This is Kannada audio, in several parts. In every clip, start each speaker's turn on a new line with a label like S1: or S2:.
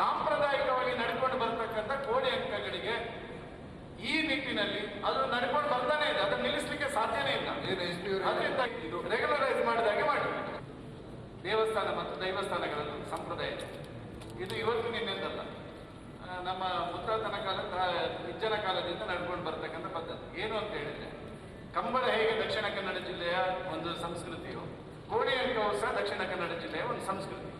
S1: ಸಾಂಪ್ರದಾಯಿಕವಾಗಿ ನಡ್ಕೊಂಡು ಬರ್ತಕ್ಕಂಥ ಕೋಳಿ ಅಂಕಗಳಿಗೆ ಈ ನಿಟ್ಟಿನಲ್ಲಿ ಅದು ನಡ್ಕೊಂಡು ಬರ್ತಾನೆ ಇದೆ. ಅದನ್ನು ನಿಲ್ಲಿಸಲಿಕ್ಕೆ ಸಾಧ್ಯನೇ ಇಲ್ಲ. ಇದು ರೆಗ್ಯುಲರೈಸ್ ಮಾಡಿದಾಗೆ ಮಾಡಿ ದೇವಸ್ಥಾನ ಮತ್ತು ದೈವಸ್ಥಾನಗಳಲ್ಲಿ ಒಂದು ಸಂಪ್ರದಾಯ. ಇದು ಇವತ್ತು ನಿನ್ನೆಂದಲ್ಲ. ನಮ್ಮ ಮುತ್ತಾತನ ಕಾಲ ನಿಜ್ಜನ ಕಾಲದಿಂದ ನಡ್ಕೊಂಡು ಬರ್ತಕ್ಕಂಥ ಪದ್ಧತಿ. ಏನು ಅಂತ ಹೇಳಿದ್ರೆ ಕಂಬಳ ಹೇಗೆ ದಕ್ಷಿಣ ಕನ್ನಡ ಜಿಲ್ಲೆಯ ಒಂದು ಸಂಸ್ಕೃತಿಯು ಕೋಡಿ ಅಂಕವು ಸಹ ದಕ್ಷಿಣ ಕನ್ನಡ ಜಿಲ್ಲೆಯ ಒಂದು ಸಂಸ್ಕೃತಿ.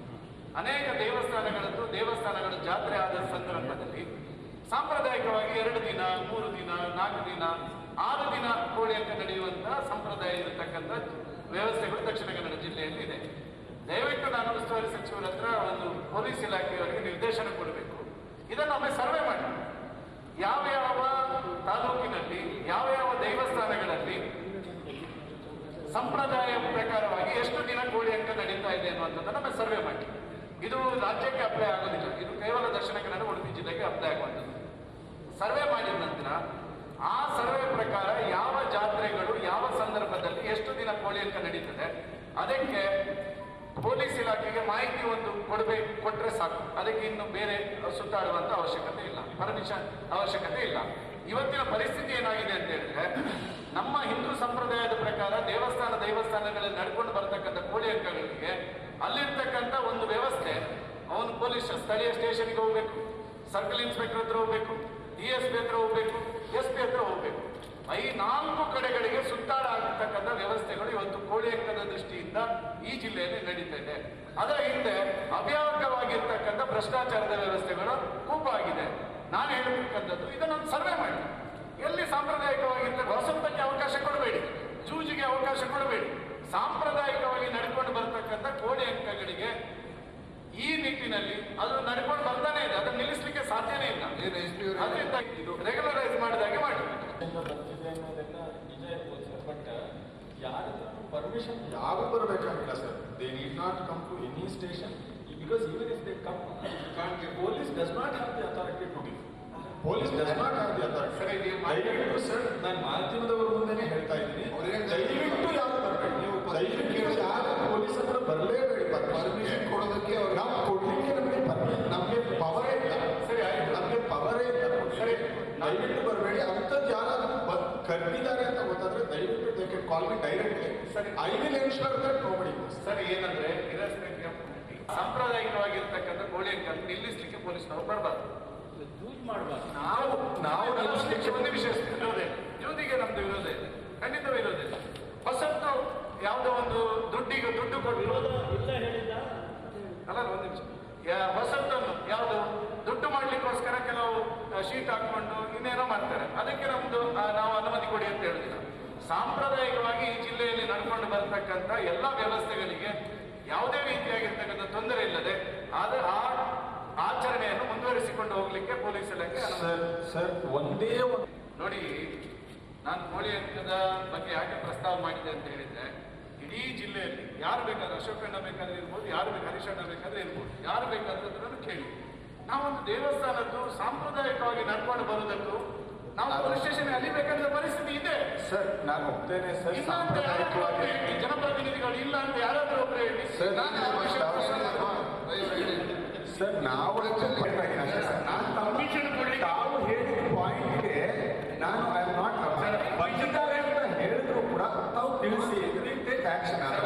S1: ಅನೇಕ ದೇವಸ್ಥಾನಗಳದ್ದು ದೇವಸ್ಥಾನಗಳು ಜಾತ್ರೆ ಆದ ಸಂದರ್ಭದಲ್ಲಿ ಸಾಂಪ್ರದಾಯಿಕವಾಗಿ ಎರಡು ದಿನ, ಮೂರು ದಿನ, ನಾಲ್ಕು ದಿನ, ಆರು ದಿನ ಕೋಳಿ ಅಂಕ ನಡೆಯುವಂತಹ ಸಂಪ್ರದಾಯ ಇರತಕ್ಕಂಥ ವ್ಯವಸ್ಥೆಗಳು ದಕ್ಷಿಣ ಕನ್ನಡ ಜಿಲ್ಲೆಯಲ್ಲಿ ಇದೆ ದಯವಿಟ್ಟು ನಾನು ಉಸ್ತುವಾರಿ ಸಚಿವರ ಹತ್ರ ಒಂದು ಪೊಲೀಸ್ ಇಲಾಖೆಯವರಿಗೆ ನಿರ್ದೇಶನ ಕೊಡಬೇಕು. ಇದನ್ನು ಒಮ್ಮೆ ಸರ್ವೆ ಮಾಡಿ. ಯಾವ ಯಾವ ತಾಲೂಕಿನಲ್ಲಿ, ಯಾವ ಯಾವ ದೇವಸ್ಥಾನಗಳಲ್ಲಿ ಸಂಪ್ರದಾಯ ಪ್ರಕಾರವಾಗಿ ಎಷ್ಟು ದಿನ ಕೋಳಿ ಅಂಕ ನಡೀತಾ ಇದೆ ಅನ್ನುವಂಥದ್ದನ್ನು ಸರ್ವೆ ಮಾಡಿ. ಇದು ರಾಜ್ಯಕ್ಕೆ ಅಪ್ಲೈ ಆಗೋದಿಲ್ಲ. ಇದು ಕೇವಲ ದಕ್ಷಿಣ ಕನ್ನಡ, ಉಡುಪಿ ಜಿಲ್ಲೆಗೆ ಅಪ್ಲೈ ಆಗುವಂಥದ್ದು. ಸರ್ವೆ ಮಾಡಿದ ನಂತರ ಆ ಸರ್ವೆ ಪ್ರಕಾರ ಯಾವ ಜಾತ್ರೆಗಳು ಯಾವ ಸಂದರ್ಭದಲ್ಲಿ ಎಷ್ಟು ದಿನ ಕೋಳಿ ಅಂಕ ನಡೀತದೆ, ಅದಕ್ಕೆ ಪೊಲೀಸ್ ಇಲಾಖೆಗೆ ಮಾಹಿತಿ ಒಂದು ಕೊಡಬೇಕು ಕೊಟ್ಟರೆ ಸಾಕು. ಅದಕ್ಕೆ ಇನ್ನು ಬೇರೆ ಸುತ್ತಾಡುವಂತ ಅವಶ್ಯಕತೆ ಇಲ್ಲ. ಪರ್ಮಿಷನ್ ಅವಶ್ಯಕತೆ ಇಲ್ಲ. ಇವತ್ತಿನ ಪರಿಸ್ಥಿತಿ ಏನಾಗಿದೆ ಅಂತ ಹೇಳಿದ್ರೆ, ನಮ್ಮ ಹಿಂದೂ ಸಂಪ್ರದಾಯದ ಪ್ರಕಾರ ದೇವಸ್ಥಾನ, ದೇವಸ್ಥಾನಗಳಲ್ಲಿ ನಡ್ಕೊಂಡು ಬರತಕ್ಕಂಥ ಕೋಳಿ ಅಂಕಗಳಿಗೆ ಅಲ್ಲಿರ್ತಕ್ಕಂಥ ಒಂದು ವ್ಯವಸ್ಥೆ, ಅವನು ಪೊಲೀಸ್ ಸ್ಥಳೀಯ ಸ್ಟೇಷನ್ಗೆ ಹೋಗ್ಬೇಕು, ಸರ್ಕಲ್ ಇನ್ಸ್ಪೆಕ್ಟರ್ ಹತ್ರ ಹೋಗ್ಬೇಕು, ಡಿ ಎಸ್ ಪಿ ಹತ್ರ ಹೋಗ್ಬೇಕು, ಎಸ್ ಪಿ ಹತ್ರ ಹೋಗ್ಬೇಕು. ಈ ನಾಲ್ಕು ಕಡೆಗಳಿಗೆ ಸುತ್ತಾಡ ಆಗ್ತಕ್ಕಂಥ ವ್ಯವಸ್ಥೆಗಳು ಇವತ್ತು ಕೋಳಿ ಅಂಕದ ದೃಷ್ಟಿಯಿಂದ ಈ ಜಿಲ್ಲೆಯಲ್ಲಿ ನಡೀತಾ ಇದೆ. ಅದರ ಹಿಂದೆ ಅವ್ಯಾಪಕವಾಗಿರ್ತಕ್ಕಂಥ ಭ್ರಷ್ಟಾಚಾರದ ವ್ಯವಸ್ಥೆಗಳು ಕೂಪಾಗಿದೆ ನಾನು ಹೇಳತಕ್ಕಂಥದ್ದು, ಇದನ್ನು ಸರ್ವೆ ಮಾಡಿ. ಎಲ್ಲಿ ಸಾಂಪ್ರದಾಯಿಕವಾಗಿರ್ತಕ್ಕ ಹೊಸತಕ್ಕೆ ಅವಕಾಶ ಕೊಡಬೇಡಿ, ಜೂಜಿಗೆ ಅವಕಾಶ ಕೊಡಬೇಡಿ. ಸಾಂಪ್ರದಾಯಿಕವಾಗಿ ನಡ್ಕೊಂಡು ಬರ್ತಕ್ಕಂಥ ಕೋಡಿ ಅಂಕಗಳಿಗೆ ಈ ನಿಟ್ಟಿನಲ್ಲಿ ಅದು ನಡ್ಕೊಂಡು ಬರ್ತಾನೆ ಇದೆ. ಅದನ್ನು ನಿಲ್ಲಿಸಲಿಕ್ಕೆ ಸಾಧ್ಯನೇ ಇಲ್ಲ. ಅದರಿಂದ ಇದು ರೆಗ್ಯುಲರೈಸ್ ಮಾಡಿದಾಗೆ ಮಾಡಿ
S2: ಬರ್ತಿದೆ ಅನ್ನೋದೆಲ್ಲ ನಿಜ ಇರ್ಬೋದು ಸರ್. ಬಟ್ ಯಾರ ಪರ್ಮಿಷನ್
S3: ಯಾವ ಬರಬೇಕಾಗಿಲ್ಲ sir. They need not come to any station
S2: because even if they come police does not have the authority to give
S3: police does not have the authority
S1: ಸರಿ,
S3: ನಾನು ಮಾಧ್ಯಮದವರ ಮುಂದೆ ಹೇಳ್ತಾ ಇದ್ದೀನಿ. ದಯವಿಟ್ಟು ಯಾರು ದಯವಿಟ್ಟು ಯಾರು ಪೊಲೀಸ್ ಹತ್ರ ಬರಲೇಬೇಡ.
S4: ಪರ್ಮಿಷನ್ ಕೊಡೋದಕ್ಕೆ ಅವ್ರು
S3: ನಾವು ಕೊಡ್ಲಿಕ್ಕೆ ನಮಗೆ ಪರ್ಮಿಷನ್ ನಮಗೆ ಪವರೇ ಇಲ್ಲ.
S1: ಸರಿ ಆಯ್ತು.
S3: ನಮಗೆ ಪವರೇ ಇಲ್ಲ.
S1: ಸರಿ.
S3: ದಯವಿಟ್ಟು ಬರಬೇಡಿ. ಅಂಥದ್ದು ಯಾರಾದ್ರೂ ಕರೆದಿದ್ದಾರೆ ಅಂತ ಗೊತ್ತಾದ್ರೆ ದಯವಿಟ್ಟು they can call me direct
S1: ಸರಿ.
S3: I will ensure that nobody
S1: ಸರಿ ಏನಂದ್ರೆ ಸಾಂಪ್ರದಾಯಿಕವಾಗಿರ್ತಕ್ಕಂಥ ಕೋಳಿ ನಿಲ್ಲಿಸ್ಲಿಕ್ಕೆ ನಿಲ್ಲಿಸಲಿಕ್ಕೆ ಪೊಲೀಸ್ನವರು ಬರಬಾರ್ದು.
S2: ಯೂಸ್ ಮಾಡಬಾರ್ದು.
S3: ನಾವು ನಾವು
S1: ನಿಲ್ಲಿಸಲಿಕ್ಕೆ ಒಂದು ವಿಷಯ ವಿರೋಧ ಇದೆ ಜ್ಯೋತಿಗೆ ನಮ್ದು ವಿರೋಧ ಇದೆ ಖಂಡಿತ ವಿರೋಧ ಇದೆ ಹೊಸತ್ತು ಯಾವುದೋ ಒಂದು ದುಡ್ಡಿಗೆ ದುಡ್ಡು ಕೊಟ್ಟು
S2: ವಿರೋಧ ಇಲ್ಲ ಹೇಳಿಲ್ಲ
S1: ಅಲ್ಲ ಒಂದು ನಿಮಿಷ ಯಾ- ಹೊಸತನ್ನು ಯಾವುದು ದುಡ್ಡು ಮಾಡ್ಲಿಕ್ಕೋಸ್ಕರ ಕೆಲವು ಶೀಟ್ ಹಾಕೊಂಡು ಇನ್ನೇನೋ ಮಾಡ್ತಾರೆ. ಅದಕ್ಕೆ ನಮ್ದು ನಾವು ಅನುಮತಿ ಕೊಡಿ ಅಂತ ಹೇಳುದಿಲ್ಲ ಸಾಂಪ್ರದಾಯಿಕವಾಗಿ ಈ ಜಿಲ್ಲೆಯಲ್ಲಿ ನಡ್ಕೊಂಡು ಬರ್ತಕ್ಕಂಥ ಎಲ್ಲ ವ್ಯವಸ್ಥೆಗಳಿಗೆ ಯಾವುದೇ ರೀತಿಯಾಗಿರ್ತಕ್ಕಂಥ ತೊಂದರೆ ಇಲ್ಲದೆ ಆದರೆ ಆ ಆಚರಣೆಯನ್ನು ಮುಂದುವರಿಸಿಕೊಂಡು ಹೋಗ್ಲಿಕ್ಕೆ ಪೊಲೀಸ್ ಇಲಾಖೆ
S3: ಸರ್ ಒಂದೇ ಒಂದು
S1: ನೋಡಿ ನಾನು ಕೋಳಿ ಅಂಕದ ಬಗ್ಗೆ ಯಾಕೆ ಪ್ರಸ್ತಾವ ಮಾಡಿದೆ ಅಂತ ಹೇಳಿದ್ರೆ ಇಡೀ ಜಿಲ್ಲೆಯಲ್ಲಿ ಯಾರು ಬೇಕಾದ್ರೆ ಅಶೋಕಣ್ಣ ಬೇಕಾದ್ರೆ ಇರ್ಬೋದು ಯಾರು ಬೇಕು ಹರೀಶಣ್ಣ ಬೇಕಾದ್ರೆ ಇರ್ಬೋದು ಯಾರು ಬೇಕಾದ್ರೆ ಕೇಳಿ. ನಾವೊಂದು ದೇವಸ್ಥಾನದ್ದು ಸಾಂಪ್ರದಾಯಿಕವಾಗಿ ನಡ್ಕೊಂಡು ಬರುವುದಕ್ಕೂ ನಾವು ಪೊಲೀಸ್ ಸ್ಟೇಷನ್ ಅಲಿಬೇಕಂತ ಪರಿಸ್ಥಿತಿ ಇದೆ
S3: ಸರ್ ನಾನು ಒಪ್ತೇನೆ ಸರ್
S1: ಇಲ್ಲ ಅಂತ ಯಾರಾದ್ರೂ ಒಬ್ರು ಹೇಳಿ ಜನಪ್ರತಿನಿಧಿಗಳು ಇಲ್ಲ ಅಂತ ಯಾರಾದ್ರೂ ಒಬ್ಬರು ಹೇಳಿ
S3: ಸರ್,
S1: ನಾನು
S3: ಸರ್ ನಾವು ನಾನು
S1: ಕೊಡ್ಲಿಕ್ಕೆ-
S3: ತಾವು ಹೇಳಿದ ಪಾಯಿಂಟ್ಗೆ ನಾನು ಐ ಆಮ್ ನಾಟ್ ಬಂದಿದ್ದಾರೆ ಅಂತ ಹೇಳಿದ್ರು ಕೂಡ ತಾವು ತಿಳಿಸಿ ಟೇಕ್ ಆಕ್ಷನ್ ಬಂದಿದೆ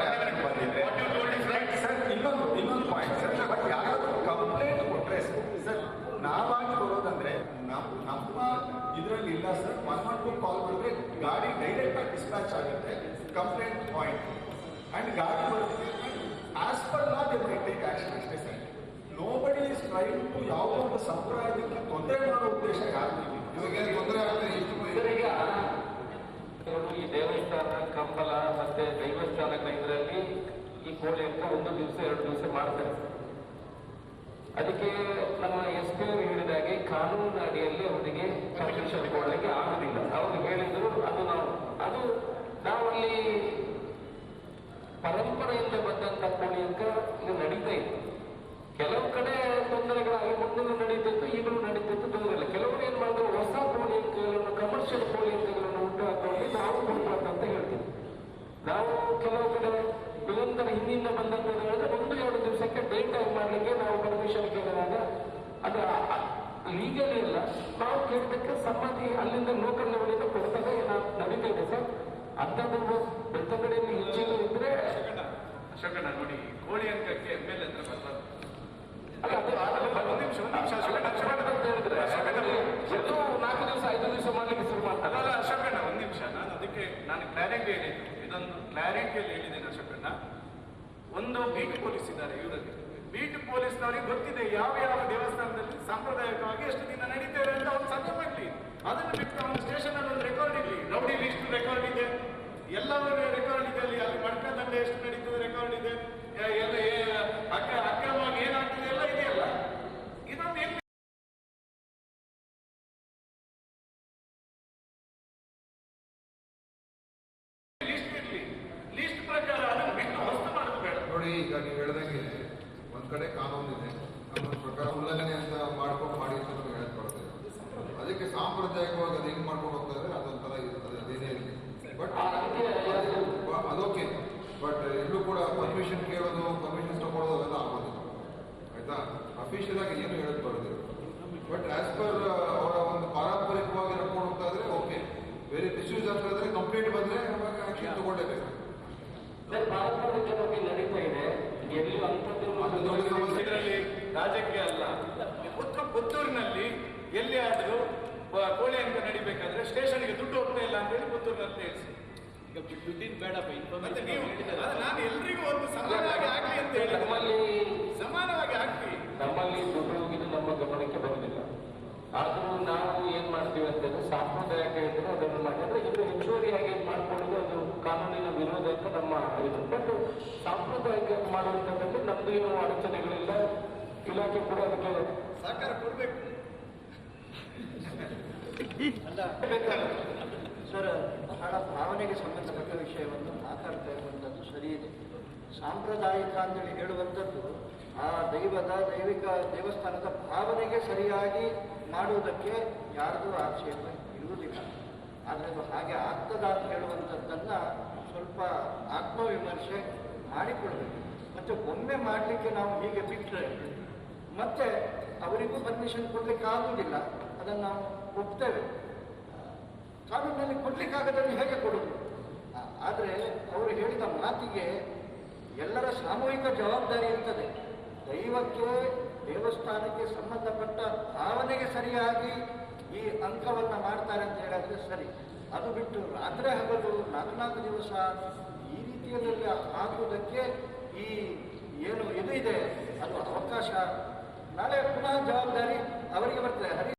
S3: ಇಲ್ಲ sir. One not two call ಮಾಡಿದ್ರೆ ಗಾಡಿ ಡೈರೆಕ್ಟ್ ಆಗಿ ಡಿಸ್ಪ್ಯಾಚ್ ಆಗುತ್ತೆ. ಕಂಪ್ಲೇಂಟ್ ಪಾಯಿಂಟ್ ಅಂಡ್ ಗಾಡಿ ಬರುತ್ತೆ as per law they may take action ಅಷ್ಟೇ sir. Nobody is trying to ಯಾವುದೋ ಒಂದು ಸಂಪ್ರದಾಯದಿಂದ ತೊಂದರೆ ಮಾಡೋ ಉದ್ದೇಶ ಯಾರಿಗೂ ಇಲ್ಲ.
S4: ಇವಾಗ ಏನ್ ತೊಂದರೆ ಆಗ್ತದೆ ಇಷ್ಟು
S5: ಈಗ ಈ ದೇವಸ್ಥಾನ ಕಂಬಲ ಮತ್ತೆ ದೈವಸ್ಥಾನಗಳ ಇದರಲ್ಲಿ ಈ ಕೋಳಿ ಅಂತ ಒಂದು ದಿವಸ ಎರಡು ದಿವಸ ಮಾಡ್ತಾರೆ. ಅದಕ್ಕೆ ನಮ್ಮ ಎಸ್ ಪಿ ಅವರು ಹೇಳಿದಾಗೆ ಕಾನೂನು ಅಡಿಯಲ್ಲಿ ಅವರಿಗೆ ಪರ್ಮಿಷನ್ ಕೊಡಲಿಕ್ಕೆ ಆಗುದಿಲ್ಲ. ಅವರು ಹೇಳಿದ್ರು, ಅದು ನಾವು, ಅದು ನಾವಲ್ಲಿ ಪರಂಪರೆಯಿಂದ ಬಂದಂತ ಅಂತ ಇದು ನಡೀತಾ ಇತ್ತು ಕೆಲವು ಕಡೆ ತೊಂದರೆಗಳಾಗಿ ಮೊದಲು ನಡೀತಿತ್ತು, ಈಗಲೂ ನಡೀತಿತ್ತು ತೊಂದರೆ ಇಲ್ಲ ಕೆಲವರು ಏನ್ ಮಾಡಿದ್ರು, ಹೊಸ ಕೋಳಿ ಅಂಕಗಳನ್ನು ಕಮರ್ಷಿಯಲ್ ಕೋಳಿ ಅಂಕಗಳನ್ನು ಹುಟ್ಟು ಹಾಕೊಂಡು ನಾವು ಅಂತ ಹೇಳ್ತೀವಿ ನಾವು ಕೆಲವು ಕಡೆ ನಿರಂತರ ಹಿಂದಿನಿಂದ ಬಂದಂತ ಒಂದು ಎರಡು ದಿವಸಕ್ಕೆ ಡೇಟ್ ಟೈಮ್ ಮಾಡಲಿಕ್ಕೆ ನಾವು ಪರ್ಮಿಷನ್ ಕೇಳಿದಾಗ ಇಲ್ಲ ಸಂಬಂಧಿ ಅಲ್ಲಿಂದ ನೂಕನ್ನ ಲೆವೆಲಿಂದ ಕೊಡ್ತಾಗ ನಾವು ನಡೀತಾ ಇದೆ ಸರ್ ಅಂಥದ್ದು ಬೆಳ್ತಂಗಡಿಯಲ್ಲಿ ಹೆಚ್ಚಿಲ್ಲ ಇದ್ರೆ
S1: ಅಶೋಕಣ್ಣ ನೋಡಿ ಕೋಳಿ ಅಂಕಕ್ಕೆ ಎಂ ಎಲ್
S5: ಅದು ಅದು ಅಂತ ನಾಲ್ಕು ದಿವಸ ಐದು ದಿವಸ ಮಾಡ್ಲಿಕ್ಕೆ ಶುರು ಮಾಡ್ತಾರೆ.
S1: ಅಲ್ಲ ಅಶೋಕಣ್ಣ ಒಂದು ನಿಮಿಷ. ನಾನು ಅದಕ್ಕೆ ನಾನು ಕ್ಲಾರಿಟಿ ಹೇಳಿದ್ದು. ಇದೊಂದು ಕ್ಲಾರಿಟಿಯಲ್ಲಿ ಹೇಳಿದ್ದೇನೆ ಅಶೋಕಣ್ಣ. ಒಂದು ಬೀಟ್ ಪೊಲೀಸ್ ಇದ್ದಾರೆ ಇವರಲ್ಲಿ. ಬೀಟ್ ಪೊಲೀಸ್ನವರಿಗೆ ಗೊತ್ತಿದೆ ಯಾವ ಯಾವ ದೇವಸ್ಥಾನದಲ್ಲಿ ಸಾಂಪ್ರದಾಯಿಕವಾಗಿ ಎಷ್ಟು ದಿನ ನಡೀತಾರೆ ಅಂತ ಅವ್ರು ಸಂಜೆ ಮಾಡಲಿ. ಅದನ್ನು ಬಿಟ್ಟು ಅವನ ಸ್ಟೇಷನ್ ಅಲ್ಲಿ ಒಂದು ರೆಕಾರ್ಡ್ ಇರಲಿ ರೌಡಿ ಲಿಸ್ಟ್ ರೆಕಾರ್ಡ್ ಇದೆ ಎಲ್ಲವೂ ರೆಕಾರ್ಡ್ ಇದೆ ಅಲ್ಲಿ ಅಲ್ಲಿ ಮಡ್ಕದಂಡೆ ಎಷ್ಟು ನಡೀತದೆ ರೆಕಾರ್ಡ್ ಇದೆ ಎ- ಎಲ್ಲ ಏ- ಅಕ್ಕ ಅಕ್ರಮವಾಗಿ ಏನಾಗ್ತದೆ ಎಲ್ಲ ಇದೆಯಲ್ಲ ಇದೊಂದು ಎಲ್ಲಿ ಲಿಸ್ಟ್ ಇರಲಿ ಲಿಸ್ಟ್ ಪ್ರಕಾರ ಅದನ್ನು ಬಿಟ್ಟು ಹೊಸ್ತು ಮಾಡೋದು ಬೇಡ
S4: ನೋಡಿ ಈಗ ನೀವು ಹೇಳ್ದಂಗೆ ಒಂದ್ ಕಡೆ ಕಾನೂನು ಇದೆ. ಪ್ರಕಾರ ಉಲ್ಲಂಘನೆ ಅಂತ ಮಾಡ್ಕೊಂಡು ಮಾಡಿ ಅಂತ ನಮ್ಗೆ ಹೇಳಕ್ ಅದಕ್ಕೆ ಸಾಂಪ್ರದಾಯಿಕವಾಗಿ ಅದು ಹೆಂಗ್ ಮಾಡ್ಕೊಂಡು ಹೋಗ್ತಾ ಅದೊಂಥರ ಇರ್ತದೆ ಅದೇನೇ ಬಟ್ ಅದೋಕೆ ಬಟ್ ಎಲ್ಲೂ ಕೂಡ ಪರ್ಮಿಷನ್ ಕೇಳೋದು ಪರ್ಮಿಷನ್ ತಗೊಳ್ಳೋದು ಅವೆಲ್ಲ ಆಗೋದು ಆಯ್ತಾ? ಅಫಿಷಿಯಲ್ ಆಗಿ ಏನು ಹೇಳಕ್ ಬರೋದಿಲ್ಲ. ಬಟ್ ಆಸ್ ಪರ್ ಅವರ ಒಂದು ಪಾರಂಪರಿಕವಾಗಿ ನಡ್ಕೊಂಡು ಹೋಗ್ತಾ ಇದ್ರೆ ಓಕೆ ಬೇರೆ ಮಿಸ್ಯೂಸ್ ಆಗ್ತಾ ಕಂಪ್ಲೇಂಟ್ ಬಂದ್ರೆ ಆಕ್ಷನ್ ತಗೊಳ್ಳೇಬೇಕು.
S5: ಪಾರಂಪರಿಕ ನಡೀತಾ ಇದೆ. ಎಲ್ಲಿ ಅಂಥದ್ದು
S1: ಇದರಲ್ಲಿ ರಾಜಕೀಯ ಅಲ್ಲ. ಪುತ್ತೂರು ಪುತ್ತೂರಿನಲ್ಲಿ ಎಲ್ಲಿ ಆದರೂ ಕೋಳಿ ಅಂತ ನಡಿಬೇಕಾದ್ರೆ ಸ್ಟೇಷನ್ಗೆ ದುಡ್ಡು ಹೋಗ್ತಾ ಇಲ್ಲ ಅಂತ ಹೇಳಿ ಪುತ್ತೂರಿನಲ್ಲಿ ತಿಳಿಸಿ.
S2: ಈಗ ದುಡ್ಡಿನ ಬೇಡಪ್ಪ
S1: ನಾನು ಎಲ್ರಿಗೂ ಒಂದು ಸಮಾನವಾಗಿ ಆಗ್ಲಿ ಅಂತ ಹೇಳಿ
S5: ನಮ್ಮಲ್ಲಿ
S1: ಸಮಾನವಾಗಿ ಆಗ್ಲಿ
S5: ನಮ್ಮಲ್ಲಿ ದುಡ್ಡು ಇದು ನಮ್ಮ ಗಮನಕ್ಕೆ ಬರುವುದಿಲ್ಲ ಆದರೂ ನಾವು ಏನ್ ಮಾಡ್ತೀವಿ ಅಂತಂದ್ರೆ ಸಾಂಪ್ರದಾಯಿಕ ಇದ್ರೆ ಅದನ್ನು ಮಾಡಿ ಅಂದ್ರೆ ಇದು ಹೆಚ್ಚುವರಿಯಾಗಿ ಏನ್ ಮಾಡ್ಕೊಳ್ಳೋದು ಅದು ಕಾನೂನಿನ ವಿರೋಧ ಅಂತ ನಮ್ಮ ಇದು. ಬಟ್ ಸಾಂಪ್ರದಾಯಿಕ ಮಾಡುವಂಥದ್ದಲ್ಲಿ ನಮ್ದು ಏನು ಅಡಚಣೆಗಳಿಲ್ಲ. ಇಲಾಖೆ ಕೂಡ ಅದಕ್ಕೆ
S1: ಸಹಕಾರ ಕೊಡಬೇಕು.
S6: ಸರ್, ಬಹಳ ಭಾವನೆಗೆ ಸಂಬಂಧಪಟ್ಟ ವಿಷಯವನ್ನು ಮಾತಾಡ್ತಾ ಇರುವಂಥದ್ದು ಸರಿ ಇದೆ. ಸಾಂಪ್ರದಾಯಿಕ ಅಂತೇಳಿ ಹೇಳುವಂಥದ್ದು ಆ ದೈವದ ದೈವಿಕ ದೇವಸ್ಥಾನದ ಭಾವನೆಗೆ ಸರಿಯಾಗಿ ಮಾಡುವುದಕ್ಕೆ ಯಾರಿಗೂ ಆಕ್ಷೇಪ ಇರುವುದಿಲ್ಲ. ಆದರೆ ಅದು ಹಾಗೆ ಆಗ್ತದ ಅಂತ ಹೇಳುವಂಥದ್ದನ್ನು ಸ್ವಲ್ಪ ಆತ್ಮವಿಮರ್ಶೆ ಮಾಡಿಕೊಳ್ಬೇಕು ಮತ್ತು ಒಮ್ಮೆ ಮಾಡಲಿಕ್ಕೆ ನಾವು ಹೀಗೆ ಬಿಟ್ಟರೆ ಮತ್ತೆ ಅವರಿಗೂ ಪರ್ಮಿಷನ್ ಕೊಡಲಿಕ್ಕೆ ಆಗುವುದಿಲ್ಲ ಅದನ್ನು ನಾವು ಒಪ್ತೇವೆ. ಕಾನೂನಲ್ಲಿ ಕೊಡಲಿಕ್ಕಾಗದನ್ನು ಹೇಗೆ ಕೊಡುವುದು? ಆ- ಆದರೆ ಅವರು ಹೇಳಿದ ಮಾತಿಗೆ ಎಲ್ಲರ ಸಾಮೂಹಿಕ ಜವಾಬ್ದಾರಿ ಇರ್ತದೆ. ದೈವಕ್ಕೆ, ದೇವಸ್ಥಾನಕ್ಕೆ ಸಂಬಂಧಪಟ್ಟ ಭಾವನೆಗೆ ಸರಿಯಾಗಿ ಈ ಅಂಕವನ್ನು ಮಾಡ್ತಾರೆ ಅಂತ ಹೇಳಿದ್ರೆ ಸರಿ. ಅದು ಬಿಟ್ಟು ರಾತ್ರಿ ಹಗಲು ನಾಲ್ಕು ನಾಲ್ಕು ದಿವಸ ಈ ರೀತಿಯಲ್ಲಿ ಹಾಕುವುದಕ್ಕೆ ಈ ಏನು ಇದು ಇದೆ ಅದು ಅವಕಾಶ ನಾಳೆ ಪುನಃ ಜವಾಬ್ದಾರಿ ಅವರಿಗೆ ಬರ್ತದೆ.